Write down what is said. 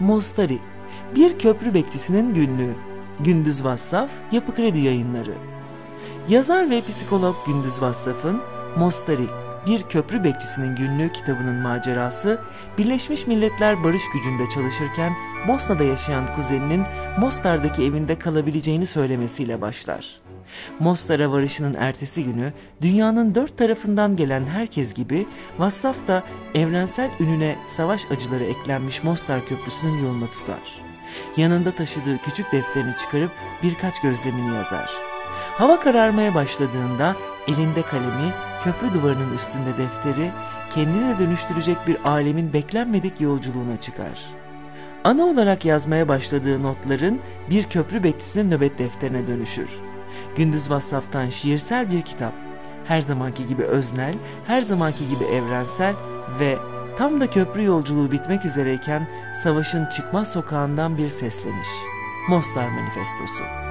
Mostari, bir köprü bekçisinin günlüğü. Gündüz Vassaf, Yapı Kredi Yayınları. Yazar ve psikolog Gündüz Vassaf'ın Mostari, bir köprü bekçisinin günlüğü kitabının macerası, Birleşmiş Milletler barış gücünde çalışırken Bosna'da yaşayan kuzeninin Mostar'daki evinde kalabileceğini söylemesiyle başlar. Mostar'a varışının ertesi günü dünyanın dört tarafından gelen herkes gibi Vassaf da evrensel ününe savaş acıları eklenmiş Mostar Köprüsü'nün yolunu tutar. Yanında taşıdığı küçük defterini çıkarıp birkaç gözlemini yazar. Hava kararmaya başladığında elinde kalemi, köprü duvarının üstünde defteri, kendine dönüştürecek bir alemin beklenmedik yolculuğuna çıkar. Ana olarak yazmaya başladığı notların bir köprü bekçisinin nöbet defterine dönüşür. Gündüz Vassaf'tan şiirsel bir kitap. Her zamanki gibi öznel, her zamanki gibi evrensel ve tam da köprü yolculuğu bitmek üzereyken savaşın çıkmaz sokağından bir sesleniş. Mostar Manifestosu